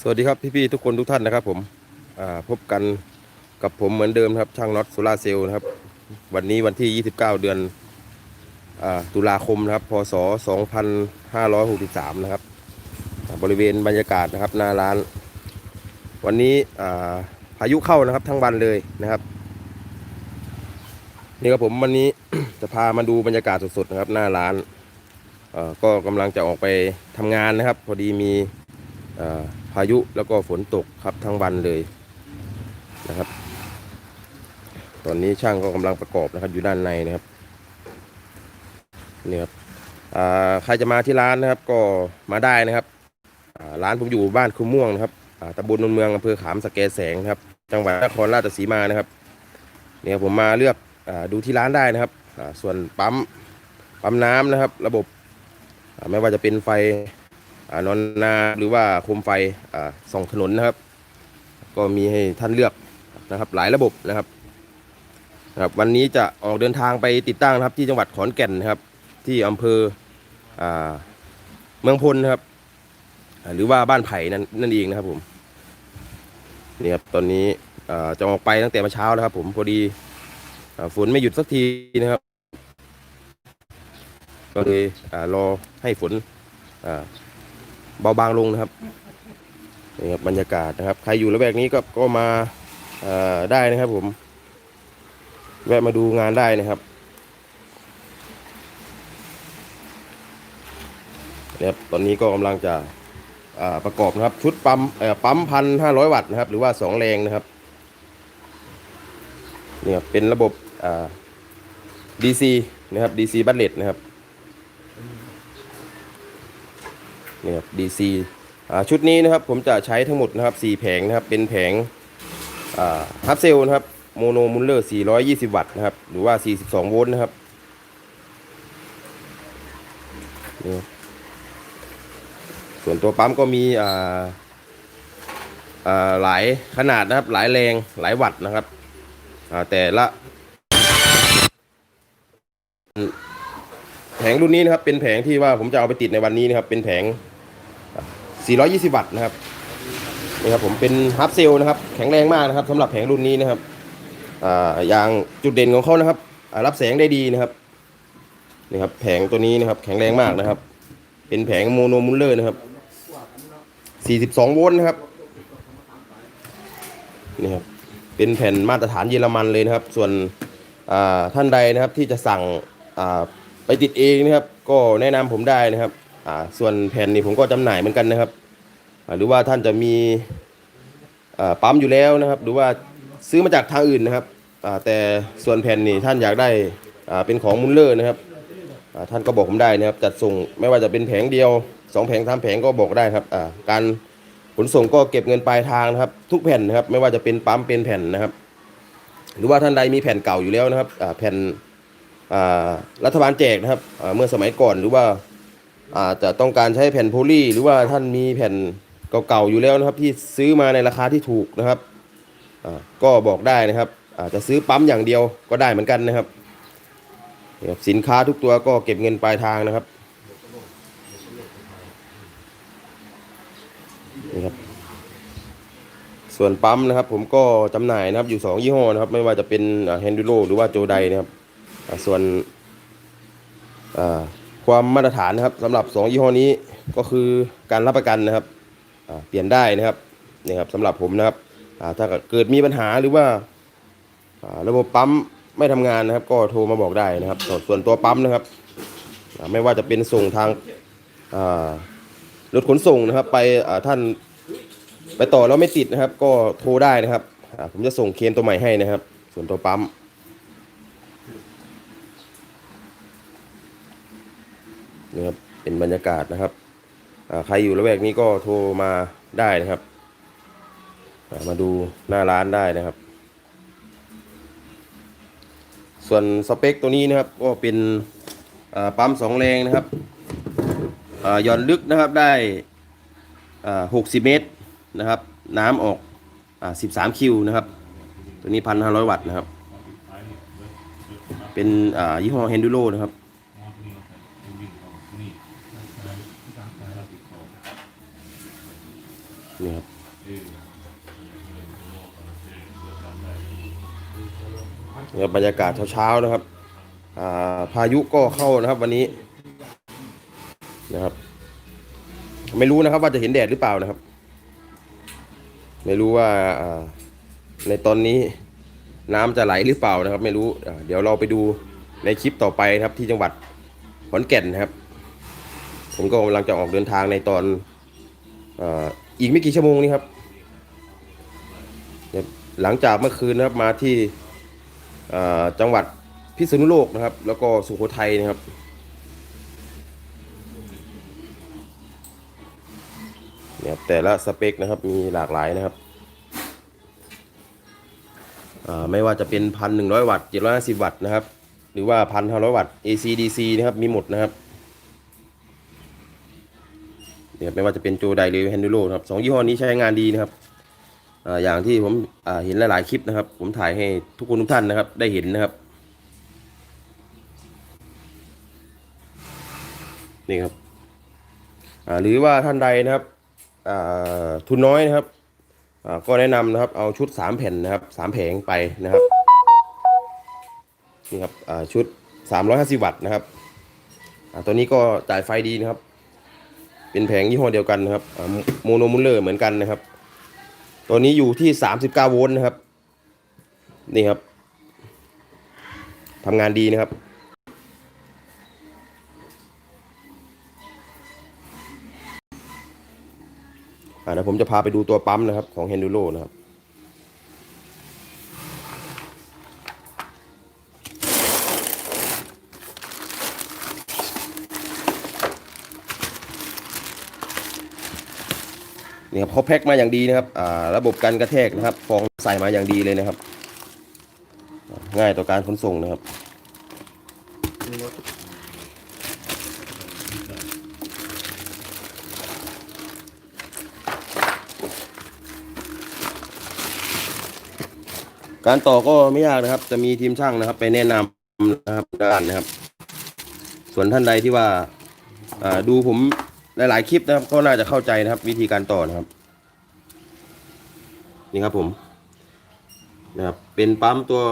สวัสดีครับพี่ๆทุกคนทุกท่านนะครับ ผมพบกันกับผมเหมือนเดิมครับช่างน็อตโซลาเซลล์นะครับ วันนี้วันที่ 29 เดือนอตุลาคมนะครับพศ 2563 นะครับ บริเวณบรรยากาศนะครับหน้าร้าน วันนี้พายุเข้านะครับทั้งวันเลยนะครับ นี่ครับผมวันนี้จะพามาดูบรรยากาศสดๆนะครับ หน้าร้านก็กำลังจะออกไปทำงานนะครับ พอดีมี พายุแล้วก็ฝนตกครับทั้งวันเลยนะครับ ตอนนี้ช่างก็กำลังประกอบนะครับอยู่ด้านในนะครับนี่ครับใครจะมาที่ร้านนะครับก็มาได้นะครับร้านผมอยู่บ้านคุม่วงนะครับตำบลนนเมืองอำเภอขามสะแกแสงนะครับ จังหวัดนครราชสีมานะครับเนี่ยครับผมมาเลือกอดูที่ร้านได้นะครับส่วนปั๊มปั๊มน้ำนะครับ ระบบไม่ว่าจะเป็นไฟ นอนนาหรือว่าโคมไฟส่องถนนนะครับ ก็มีให้ท่านเลือกนะครับ หลายระบบนะครับครับ วันนี้จะออกเดินทางไปติดตั้งนะครับ ที่จังหวัดขอนแก่นนะครับ ที่อำเภอเมืองพลนะครับ หรือว่าบ้านไผ่นั่นนั่นเองนะครับผมนี่ครับตอนนี้จะออกไปตั้งแต่เมื่อเช้าแล้วครับ ผมพอดีอฝนไม่หยุดสักทีนะครับ ก็เลยรอให้ฝนอ่า เบาบางลงนะครับนี่ครับบรรยากาศนะครับ ใครอยู่ละแวกนี้ก็ก็มาได้นะครับผม แวะมาดูงานได้นะครับเนี่ยครับตอนนี้ก็กำลังจะประกอบนะครับ ชุดปั๊มปั๊มพันห้าร้อยวัตต์นะครับ หรือว่าสองแรงนะครับเนี่ยครับเป็นระบบ DC นะครับ DC บัตเลตนะครับ นี่ครับ DC ชุดนี้นะครับผมจะใช้ทั้งหมดนะครับ 4 แผงนะครับ เป็นแผงฮับเซลนะครับโมโนมูลเลอร์ 420 วัตต์นะครับ หรือว่า 42 โวลต์นะครับนี่ส่วนตัวปั๊มก็มีอ่าอ่าหลายขนาดนะครับ หลายแรงหลายวัตต์นะครับอ่าแต่ละ แผงรุ่นนี้นะครับ เป็นแผงที่ว่าผมจะเอาไปติดในวันนี้นะครับ เป็นแผง 420 วัตต์นะครับนี่ครับผมเป็นฮับเซลนะครับ แข็งแรงมากนะครับสำหรับแผงรุ่นนี้นะครับอย่างจุดเด่นของเขานะครับรับแสงได้ดีนะครับนี่ครับแผงตัวนี้นะครับ แข็งแรงมากนะครับ เป็นแผงโมโนมูลเลอร์นะครับ 42 โวลต์นะครับนี่ครับเป็นแผ่นมาตรฐานเยอรมันเลยนะครับ ส่วนท่านใดนะครับที่จะสั่งไปติดเองนะครับ ก็แนะนำผมได้นะครับ อ่าส่วนแผ่นนี่ผมก็จำหน่ายเหมือนกันนะครับ หรือว่าท่านจะมีปั๊มอยู่แล้วนะครับ หรือว่าซื้อมาจากทางอื่นนะครับแต่ส่วนแผ่นนี่ท่านอยากได้เป็นของมุลเลอร์นะครับท่านก็บอกผมได้นะครับจัดส่งไม่ว่าจะเป็นแผงเดียวสองแผงสามแผงก็บอกได้ครับการขนส่งก็เก็บเงินปลายทางนะครับ ทุกแผ่นนะครับไม่ว่าจะเป็นปั๊มเป็นแผ่นนะครับ หรือว่าท่านใดมีแผ่นเก่าอยู่แล้วนะครับแผ่นรัฐบาลแจกนะครับเมื่อสมัยก่อนหรือว่า อาจจะต้องการใช้แผ่นโพลีหรือว่าท่านมีแผ่นเก่าๆอยู่แล้วนะครับที่ซื้อมาในราคาที่ถูกนะครับก็บอกได้นะครับ อาจจะซื้อปั๊มอย่างเดียวก็ได้เหมือนกันนะครับ สินค้าทุกตัวก็เก็บเงินปลายทางนะครับนี่ครับส่วนปั๊มนะครับ ผมก็จำหน่ายนะครับอยู่ 2 ยี่ห้อนะครับ ไม่ว่าจะเป็นแฮนดูโรหรือว่าโจไดนะครับส่วนอ่า ความมาตรฐานนะครับสำหรับ 2 ยี่ห้อนี้ก็คือการรับประกันนะครับเปลี่ยนได้นะครับนี่ครับสำหรับผมนะครับอ่าถ้าเกิดมีปัญหาหรือว่าระบบปั๊มไม่ทำงานนะครับ ก็โทรมาบอกได้นะครับ ส่วนตัวปั๊มนะครับไม่ว่าจะเป็นส่งทางรถขนส่งนะครับ ไปท่านไปต่อแล้วไม่ติดนะครับ ก็โทรได้นะครับผมจะส่งเคนตัวใหม่ให้นะครับ ส่วนตัวปั๊ม นี่ครับเป็นบรรยากาศนะครับใครอยู่ละแวกนี้ก็โทรมาได้นะครับ มาดูหน้าร้านได้นะครับ ส่วนสเปคตัวนี้นะครับก็เป็นปั๊มสองแรงนะครับย่อนลึกนะครับได้อ่า60เมตรนะครับ น้ำออกอ่า13คิวนะครับ ตัวนี้1,500วัตต์นะครับ เป็นยี่ห้อ Henduro นะครับ นี่ครับบรรยากาศเช้าๆนะครับ อ่า พายุก็เข้านะครับ วันนี้ นะครับ ไม่รู้นะครับ ว่าจะเห็นแดดหรือเปล่านะครับ ไม่รู้ว่าาในตอนนี้น้ำจะไหลหรือเปล่านะครับ ไม่รู้ เดี๋ยวเราไปดูในคลิปต่อไปครับ ที่จังหวัดขอนแก่นนะครับ ผมก็กำลังจะออกเดินทางในตอนอ อีกไม่กี่ชั่วโมงนี้ครับ หลังจากเมื่อคืนนะครับมาที่จังหวัดพิษณุโลกนะครับ แล้วก็สุโขทัยนะครับเนี่ยแต่ละสเปคนะครับมีหลากหลายนะครับไม่ว่าจะเป็นพันหนึ่งร้อยวัตต์เจ็ดร้อยห้าสิบวัตต์นะครับ หรือว่าพันห้าร้อยวัตต์ AC DC นะครับมีหมดนะครับ เนี่ยไม่ว่าจะเป็นโจไดหรือแฮนดูโรครับสองยี่ห้อนี้ใช้งานดีนะครับอย่างที่ผมเห็นหลาย ๆ คลิปนะครับ ผมถ่ายให้ทุกคนทุกท่านนะครับ ได้เห็นนะครับนี่ครับหรือว่าท่านใดนะครับทุนน้อยนะครับก็แนะนำนะครับ เอาชุด 3 แผ่นนะครับ3แผงไปนะครับนี่ครับอ่าชุด 350 วัตต์นะครับตัวนี้ก็จ่ายไฟดีนะครับ เป็นแผงยี่ห้อเดียวกันนะครับโมโนมูลเลอร์เหมือนกันนะครับ ตัวนี้อยู่ที่ 39 โวลต์นะครับ นี่ครับทำงานดีนะครับ อ่าเดี๋ยวผมจะพาไปดูตัวปั๊มนะครับของ Henduro นะครับ นี่ครับเขาแพ็คมาอย่างดีนะครับอ่าระบบการกระแทกนะครับฟองใส่มาอย่างดีเลยนะครับ ง่ายต่อการขนส่งนะครับการต่อก็ไม่ยากนะครับ จะมีทีมช่างนะครับ ไปแนะนำนะครับด้านนะครับ ส่วนท่านใดที่ว่าดูผม หลายๆคลิปนะครับก็น่าจะเข้าใจนะครับ วิธีการต่อนะครับ นี่ครับผมนะครับเป็นปั๊มตัว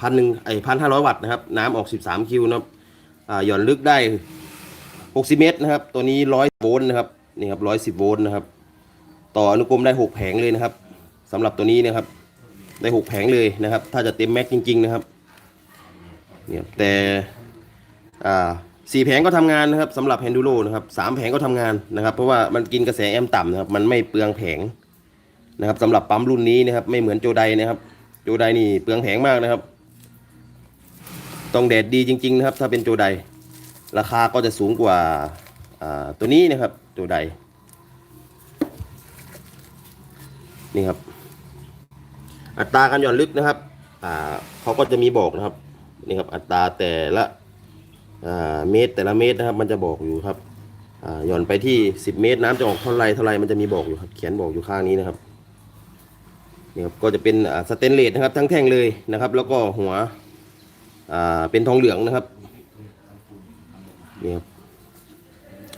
พันหนึ่งไอพันห้าร้อยวัตต์นะครับ น้ำออกสิบสามคิวนะครับอ่าหย่อนลึกได้หกสิเมตรนะครับ ตัวนี้ร้อยโวลต์นะครับนี่ครับร้อยสิบโวลต์นะครับ ต่ออนุกรมได้หกแผงเลยนะครับสำหรับตัวนี้นะครับ ได้หกแผงเลยนะครับ ถ้าจะเต็มแม็กจริง ๆ นะครับเนี่ยแต่อ่า สี่แผงก็ทำงานนะครับสำหรับ h ฮนดูโ o นะครับสามแผงก็ทำงานนะครับ เพราะว่ามันกินกระแสแอมป์ต่ำนะครับ มันไม่เปลืองแผงนะครับสำหรับปั๊มรุ่นนี้นะครับ ไม่เหมือนโจไดนะครับ โจไดนี่เปลืองแผงมากนะครับ ต้องแดดดีจริง ๆ นะครับ ถ้าเป็นโจไดราคาก็จะสูงกว่าตัวนี้นะครับ โจไดนี่ครับ อัตราการหย่อนลึกนะครับเขาก็จะมีบอกนะครับนี่ครับ อัตราแต่ละ เมตรแต่ละเมตรนะครับ มันจะบอกอยู่ครับหย่อนไปที่ 10 เมตร น้ำจะออกเท่าไรเท่าไรมันจะมีบอกอยู่ครับ เขียนบอกอยู่ข้างนี้นะครับนี่ครับก็จะเป็นสเตนเลสนะครับ ทั้งแท่งเลยนะครับ แล้วก็หัวเป็นทองเหลืองนะครับนี่ครับ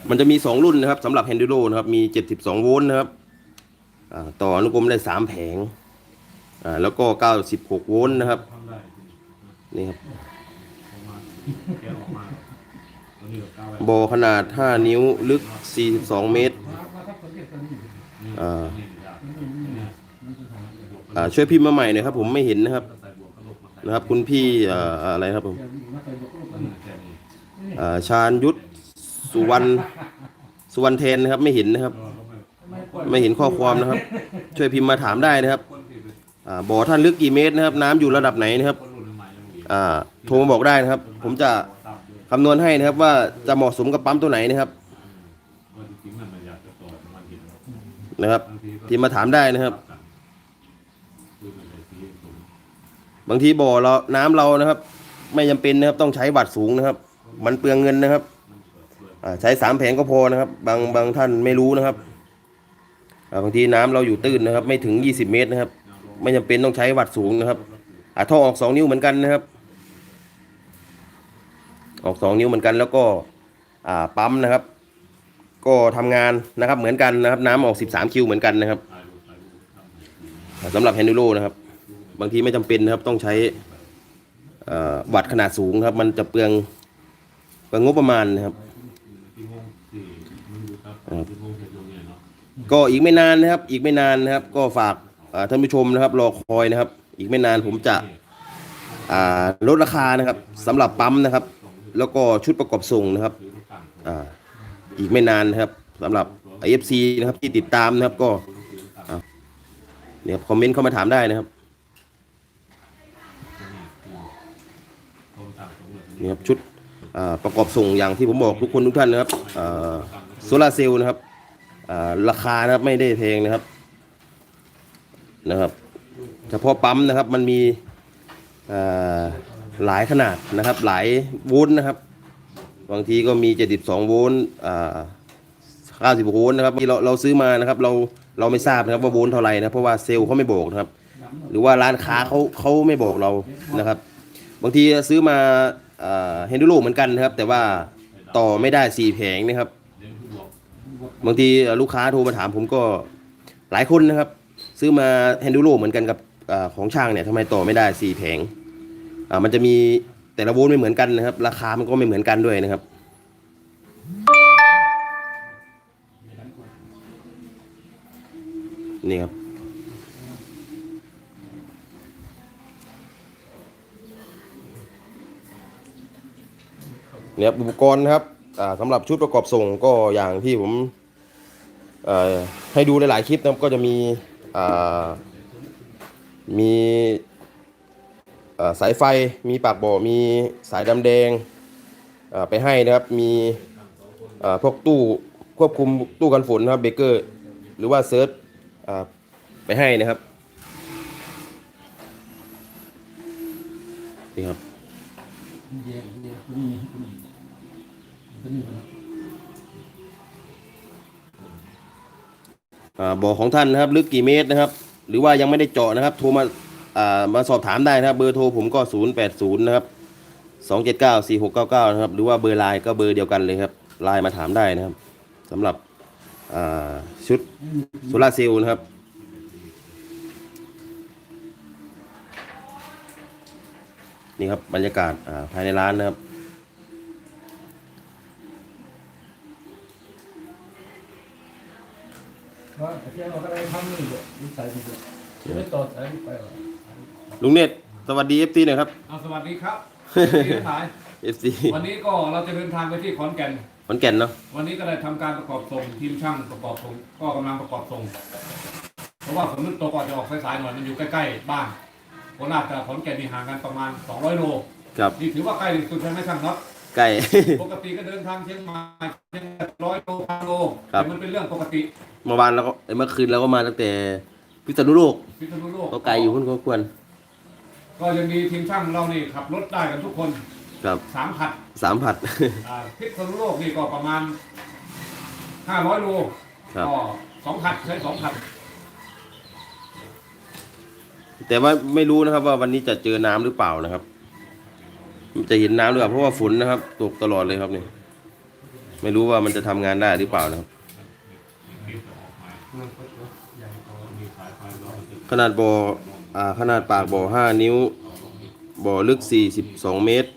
มันจะมี 2 รุ่นนะครับสำหรับ h ฮนดูโ o นะครับมี 72 โวลต์นะครับต่ออนุกรมได้ 3 แผงแล้วก็ 96 โวลต์นะครับนี่ครับ บอขนาด 5 นิ้วลึก 42 เมตรอ่าช่วยพิมพ์มาใหม่หน่อยครับ ผมไม่เห็นนะครับ นะครับ คุณพี่อ่าอะไรครับผมอ่าชาญยุทธสุวรรณสุวรรณเทนนะครับ ไม่เห็นนะครับ ไม่เห็นข้อความนะครับ ช่วยพิมพ์มาถามได้นะครับบ่อท่านลึกกี่เมตรนะครับ น้ำอยู่ระดับไหนนะครับอ่าโทรมาบอกได้นะครับ ผมจะ คำนวณให้นะครับว่าจะเหมาะสมกับปั๊มตัวไหนนะครับนะครับพิมพ์มาถามได้นะครับบางทีบ่อเราน้ำเรานะครับ ไม่จำเป็นนะครับต้องใช้วัตต์สูงนะครับ มันเปลืองเงินนะครับอ่าใช้สามแผงก็พอนะครับ บางบางท่านไม่รู้นะครับอ่าบางทีน้ำเราอยู่ตื้นนะครับ ไม่ถึง 20 เมตรนะครับ ไม่จำเป็นต้องใช้วัตต์สูงนะครับอ่าท่อออก 2 นิ้วเหมือนกันนะครับ ออก2นิ้วเหมือนกัน แล้วก็ปั๊มนะครับ ก็ทำงานนะครับเหมือนกันนะครับ น้ำออก 13 คิวเหมือนกันนะครับสำหรับแฮนดูโรนะครับ บางทีไม่จำเป็นนะครับต้องใช้เอ่อวัตต์ขนาดสูงครับ มันจะเปลืองเปลืองงบประมาณนะครับก็อีกไม่นานนะครับ อีกไม่นานนะครับ ก็ฝากท่านผู้ชมนะครับ รอคอยนะครับ อีกไม่นานผมจะลดราคานะครับสำหรับปั๊มนะครับ แล้วก็ชุดประกอบส่งนะครับอ่าอีกไม่นานนะครับสำหรับ IFC นะครับที่ติดตามนะครับก็เนี่ยครับคอมเมนต์เข้ามาถามได้นะครับนี่ครับชุดอ่าประกอบส่งอย่างที่ผมบอกทุกคนทุกท่านนะครับโซลาเซลล์นะครับอ่าราคานะครับไม่ได้แพงนะครับนะครับ เฉพาะปั๊มนะครับมันมีอ่า หลายขนาดนะครับ หลายโวลต์นะครับ บางทีก็มี 72 โวลต์อ่า90 โวลต์นะครับที่เราเราซื้อมานะครับ เราเราไม่ทราบนะครับว่าโวลต์เท่าไหร่นะเพราะว่าเซลล์เขาไม่บอกนะครับ หรือว่าร้านค้าเขาเขาไม่บอกเรานะครับ บางทีซื้อมาเฮนดูโรเหมือนกันนะครับ แต่ว่าต่อไม่ได้สี่แผงนะครับ บางทีลูกค้าโทรมาถามผมก็หลายคนนะครับ ซื้อมาแฮนดูโรเหมือนกันกับอของช่างเนี่ยทำไมต่อไม่ได้สี่แผง มันจะมีแต่ละโวลต์ไม่เหมือนกันนะครับ ราคามันก็ไม่เหมือนกันด้วยนะครับนี่ครับเนี่ยอุปกรณ์นะครับอ่าสำหรับชุดประกอบส่งก็อย่างที่ผมเอ่อให้ดูหลายๆคลิปนะครับก็จะมีอ่ามี สายไฟมีปากบ่อมีสายดำแดงไปให้นะครับมีพวกตู้ควบคุมตู้กันฝนนะครับเบเกอร์หรือว่าเซิร์ชไปให้นะครับนี่ครับบ่อของท่านนะครับลึกกี่เมตรนะครับ หรือว่ายังไม่ได้เจาะนะครับโทรมา มาสอบถามได้นะครับ เบอร์โทรผมก็ 0 8 0 นะครับ 2 7 9 4 6 9 9 นะครับ หรือว่าเบอร์ไลน์ก็เบอร์เดียวกันเลยครับไลน์มาถามได้นะครับสำหรับอ่าชุดโซลาร์เซลล์นะครับนี่ครับบรรยากาศอ่าภายในร้านนะครับว่าเที่ยวเราก็ได้ทำนี่เลยนิสัยดีเลยไม่ต่อสายไปหรอ ลุงเนตรสวัสดีเอฟซีหน่อยครับ เอาสวัสดีครับพี่ทั้งหลาย เอฟซีวันนี้ก็เราจะเดินทางไปที่ขอนแก่น ขอนแก่นเนาะ วันนี้ก็ได้ทำการประกอบส่งทีมช่างประกอบส่งก็กำลังประกอบส่ง เพราะว่าฝนมันตกก่อนจะออกสายๆหน่อยมันอยู่ใกล้ๆบ้านโคราชกับขอนแก่นนี่ห่างกันประมาณ 200 โลครับ นี่ถือว่าใกล้ที่สุดใช่ไหมช่างครับใกล้ปกติก็เดินทางเชียงใหม่เชียงร้อยโลพันโลครับ แต่มันเป็นเรื่องปกติเมื่อวานเราก็เอ้ยเมื่อคืนเราก็มาตั้งแต่พิษณุโลกพิษณุโลกก็ไกลอยู่พุ่นก็ควร ก็ยังมีทีมช่างเรานี่ขับรถได้กันทุกคนครับสามขัดสามผัด อ่าพิษณุโลกนี่ก็ประมาณ500โลครับ ก็สองขัดใช้สองขัดแต่ว่าไม่รู้นะครับว่าวันนี้จะเจอน้ำหรือเปล่านะครับ จะเห็นน้ำหรือเปล่าเพราะว่าฝนนะครับ ตกตลอดเลยครับนี่ไม่รู้ว่ามันจะทำงานได้หรือเปล่านะครับ ขนาดบ่ออ่า ขนาดปากบ่อห้านิ้ว บ่อลึกสี่สิบสองเมตร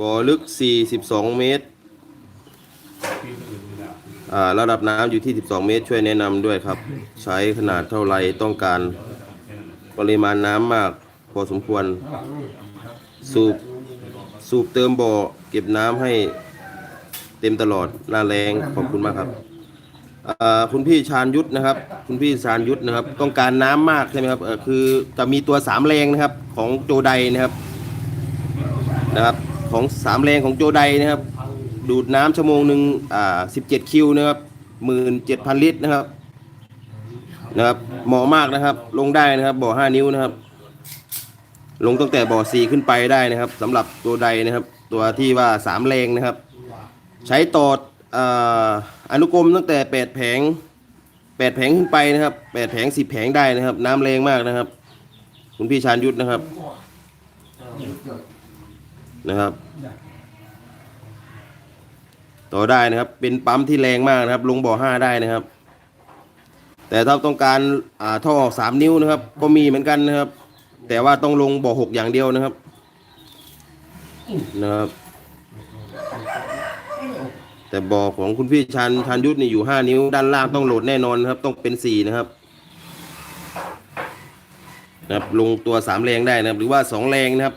บ่อลึกสี่สิบสองเมตร ระดับน้ำอยู่ที่ 12 เมตร ช่วยแนะนำด้วยครับ ใช้ขนาดเท่าไรต้องการปริมาณน้ำมากพอสมควร สูบ สูบเติมบ่อเก็บน้ำให้เต็มตลอดหน้าแรงขอบคุณมากครับ คุณพี่ชาญยุทธนะครับ คุณพี่ชาญยุทธนะครับ ต้องการน้ำมากใช่ไหมครับคือจะมีตัวสามแรงนะครับ ของโจไดนะครับนะครับ ของสามแรงของโจไดนะครับ ดูดน้ำชั่วโมงหนึ่งอ่าสิบเจ็ดคิวนะครับหมื่นเจ็ดพันลิตรนะครับนะครับเหมาะมากนะครับ ลงได้นะครับบ่อห้านิ้วนะครับ ลงตั้งแต่บ่อสี่ขึ้นไปได้นะครับสำหรับตัวใดนะครับ ตัวที่ว่าสามแรงนะครับ ใช้ตออ่า อนุกรมตั้งแต่แปดแผงแปดแผงขึ้นไปนะครับแปดแผงสิบแผงได้นะครับ น้ำแรงมากนะครับ คุณพี่ชาญยุทธนะครับนะครับ ต่อได้นะครับ เป็นปั๊มที่แรงมากนะครับ ลงบ่อห้าได้นะครับ แต่ถ้าต้องการอ่าท่อออกสามนิ้วนะครับ ก็มีเหมือนกันนะครับ แต่ว่าต้องลงบ่อหกอย่างเดียวนะครับนะครับ แต่บ่อของคุณพี่ชันชันยุทธนี่อยู่ห้านิ้ว ด้านล่างต้องโหลดแน่นอนนะครับ ต้องเป็นสี่นะครับนะครับลงตัวสามแรงได้นะครับ หรือว่าสองแรงนะครับ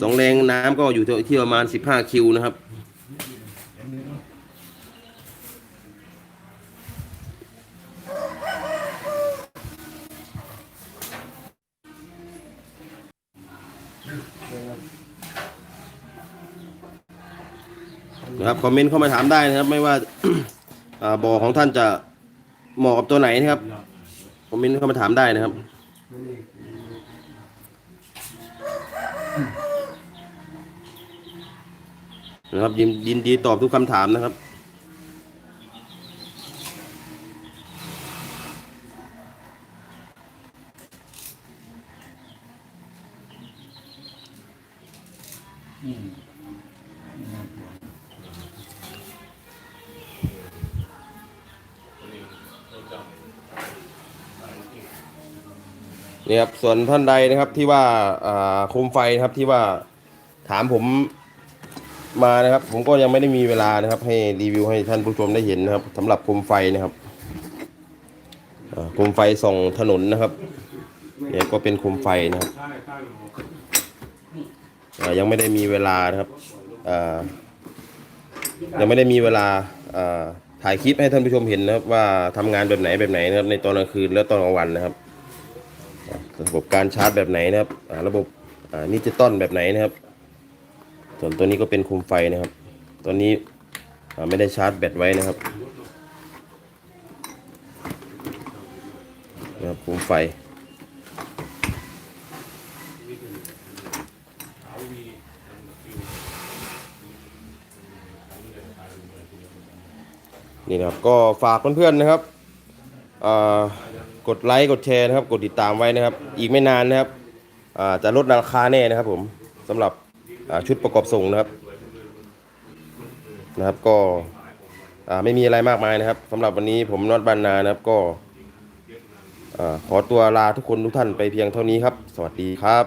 สองแรงน้ำก็อยู่ที่ประมาณสิบห้าคิวนะครับ นะครับคอมเมนต์เข้ามาถามได้นะครับ ไม่ว่า อ่าบ่อของท่านจะเหมาะกับตัวไหนนะครับคอมเมนต์เข้ามาถามได้นะครับนะครับยินยินดีตอบทุกคำถามนะครับ นี่ครับส่วนท่านใดนะครับที่ว่าอ่าโคมไฟนะครับที่ว่าถามผมมานะครับ ผมก็ยังไม่ได้มีเวลานะครับ ให้รีวิวให้ท่านผู้ชมได้เห็นนะครับสำหรับโคมไฟนะครับอ่าโคมไฟส่องถนนนะครับเนี่ยก็เป็นโคมไฟนะครับยังไม่ได้มีเวลานะครับ ยังไม่ได้มีเวลาถ่ายคลิปให้ท่านผู้ชมเห็นนะครับ ว่าทำงานแบบไหนแบบไหนนะครับในตอนกลางคืนและตอนกลางวันนะครับ ระบบการชาร์จแบบไหนนะครับระบบนิจิตอลแบบไหนนะครับ ส่วนตัวนี้ก็เป็นคุมไฟนะครับตัวนี้ไม่ได้ชาร์จแบตไว้นะครับนะครับคุมไฟ นี่นะครับ ก็ฝากเพื่อนๆนะครับกดไลค์กดแชร์นะครับ กดติดตามไว้นะครับ อีกไม่นานนะครับจะลดราคาแน่นะครับผมสำหรับชุดประกอบส่งนะครับนะครับก็ไม่มีอะไรมากมายนะครับสำหรับวันนี้ผมนอตบานนานะครับก็ขอตัวลาทุกคนทุกท่านไปเพียงเท่านี้ครับ สวัสดีครับ